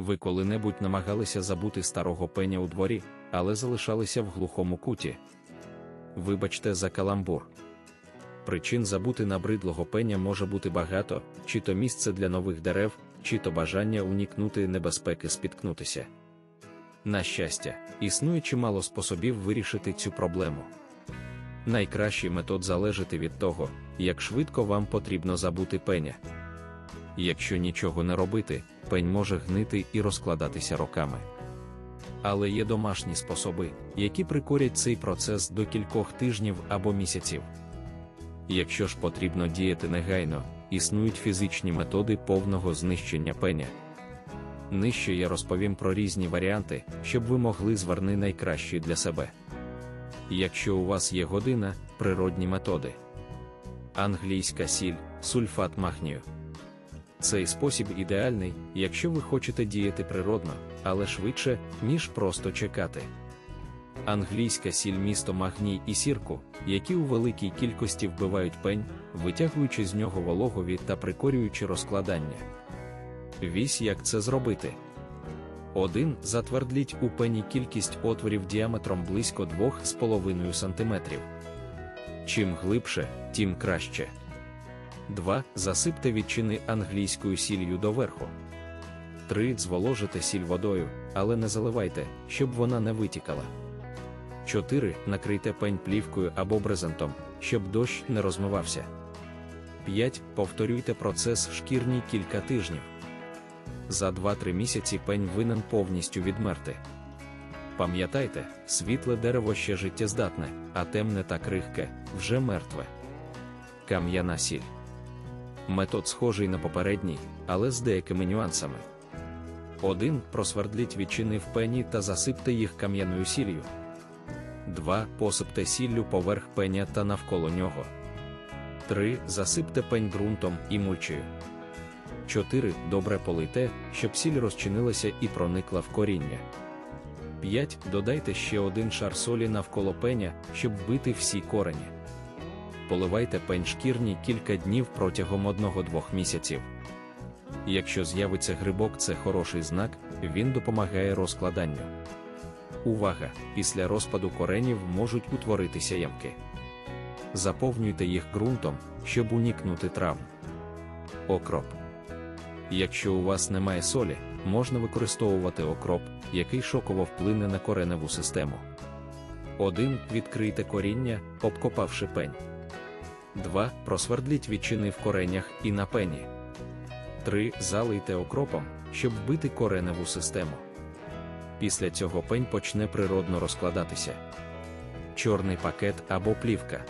Ви коли-небудь намагалися забути старого пеня у дворі, але залишалися в глухому куті. Вибачте за каламбур. Причин забути набридлого пеня може бути багато, чи то місце для нових дерев, чи то бажання уникнути небезпеки спіткнутися. На щастя, існує чимало способів вирішити цю проблему. Найкращий метод залежить від того, як швидко вам потрібно забути пеня. Якщо нічого не робити, пень може гнити і розкладатися роками. Але є домашні способи, які прикорять цей процес до кількох тижнів або місяців. Якщо ж потрібно діяти негайно, існують фізичні методи повного знищення пеня. Нижче я розповім про різні варіанти, щоб ви могли зверни найкращі для себе. Якщо у вас є година, природні методи. Англійська сіль, сульфат магнію. Цей спосіб ідеальний, якщо ви хочете діяти природно, але швидше, ніж просто чекати. Англійська сіль місто магній і сірку, які у великій кількості вбивають пень, витягуючи з нього вологові та прикорюючи розкладання. Вісь як це зробити. 1. Затвердліть у пені кількість отворів діаметром близько 2,5 см. Чим глибше, тим краще. 2. Засипте відчини англійською сіллю доверху. 3. Зволожите сіль водою, але не заливайте, щоб вона не витікала. 4. Накрийте пень плівкою або брезентом, щоб дощ не розмивався. 5. Повторюйте процес шкірні кілька тижнів. За 2-3 місяці пень винен повністю відмерти. Пам'ятайте, світле дерево ще життєздатне, а темне та крихке вже мертве. Кам'яна сіль. Метод схожий на попередній, але з деякими нюансами. 1. Просвердліть відчини в пені та засипте їх кам'яною сіллю. 2. Посипте сіллю поверх пеня та навколо нього. 3. Засипте пень ґрунтом і мульчею. 4. Добре полийте, щоб сіль розчинилася і проникла в коріння. 5. Додайте ще один шар солі навколо пеня, щоб вбити всі корені. Поливайте пень шкірні кілька днів протягом 1-2 місяців. Якщо з'явиться грибок, це хороший знак, він допомагає розкладанню. Увага! Після розпаду коренів можуть утворитися ямки. Заповнюйте їх ґрунтом, щоб уникнути травм. Окроп. Якщо у вас немає солі, можна використовувати окроп, який шоково вплине на кореневу систему. 1. Відкрийте коріння, обкопавши пень. 2. Просвердліть відчини в коренях і на пені. 3. Залийте окропом, щоб вбити кореневу систему. Після цього пень почне природно розкладатися. Чорний пакет або плівка.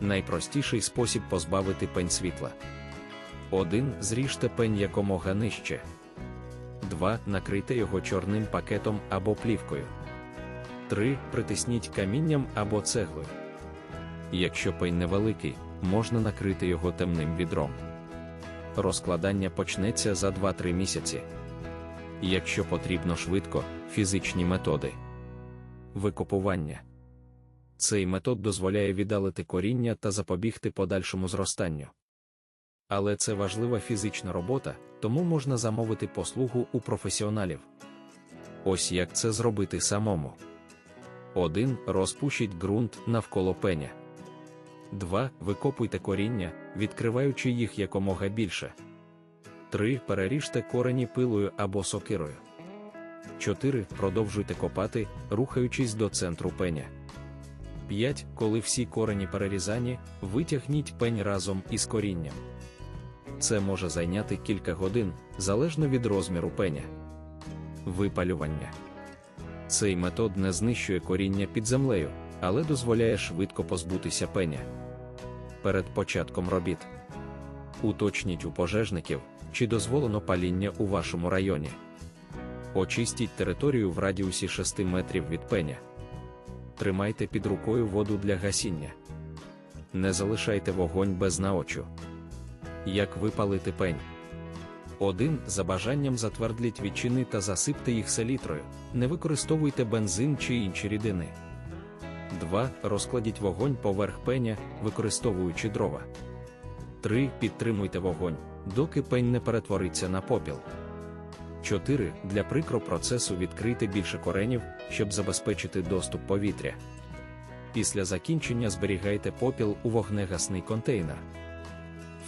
Найпростіший спосіб позбавити пень світла. 1. Зріжте пень якомога нижче. 2. Накрийте його чорним пакетом або плівкою. 3. Притисніть камінням або цеглою. Якщо пень невеликий, можна накрити його темним відром. Розкладання почнеться за 2-3 місяці. Якщо потрібно швидко, фізичні методи. Викопування. Цей метод дозволяє віддалити коріння та запобігти подальшому зростанню. Але це важлива фізична робота, тому можна замовити послугу у професіоналів. Ось як це зробити самому. 1. Розпушіть ґрунт навколо пеня. 2. Викопуйте коріння, відкриваючи їх якомога більше. 3. Переріжте корені пилою або сокирою. 4. Продовжуйте копати, рухаючись до центру пеня. 5. Коли всі корені перерізані, витягніть пень разом із корінням. Це може зайняти кілька годин, залежно від розміру пеня. Випалювання. Цей метод не знищує коріння під землею, але дозволяє швидко позбутися пеня. Перед початком робіт. Уточніть у пожежників, чи дозволено паління у вашому районі. Очистіть територію в радіусі 6 метрів від пеня. Тримайте під рукою воду для гасіння. Не залишайте вогонь без наочу. Як випалити пень. 1. За бажанням затвердліть відчини та засипте їх селітрою. Не використовуйте бензин чи інші рідини. 2. Розкладіть вогонь поверх пеня, використовуючи дрова. 3. Підтримуйте вогонь, доки пень не перетвориться на попіл. 4. Для прикропроцесу відкрийте більше коренів, щоб забезпечити доступ повітря. Після закінчення зберігайте попіл у вогнегасний контейнер.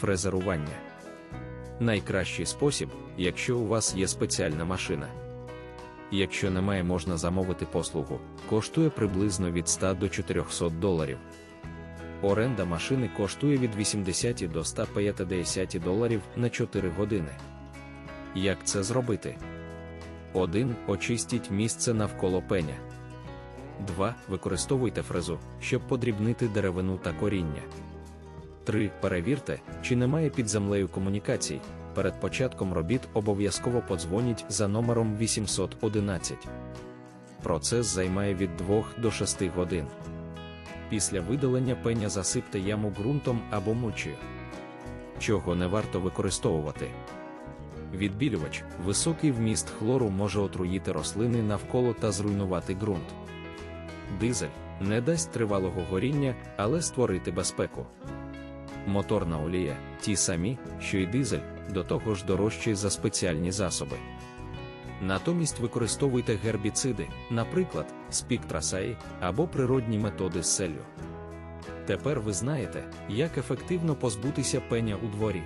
Фрезерування. Найкращий спосіб, якщо у вас є спеціальна машина. Якщо немає, можна замовити послугу, коштує приблизно від 100 до 400 доларів. Оренда машини коштує від 80 до 150 доларів на 4 години. Як це зробити? 1. Очистіть місце навколо пеня. 2. Використовуйте фрезу, щоб подрібнити деревину та коріння. 3. Перевірте, чи немає під землею комунікацій. Перед початком робіт обов'язково подзвоніть за номером 811. Процес займає від 2 до 6 годин. Після видалення пеня засипте яму ґрунтом або мульчею. Чого не варто використовувати. Відбілювач, високий вміст хлору може отруїти рослини навколо та зруйнувати ґрунт. Дизель не дасть тривалого горіння, але створити безпеку. Моторна олія ті самі, що й дизель, до того ж дорожчі за спеціальні засоби. Натомість використовуйте гербіциди, наприклад, спіктрасаї або природні методи з селлю. Тепер ви знаєте, як ефективно позбутися пеня у дворі.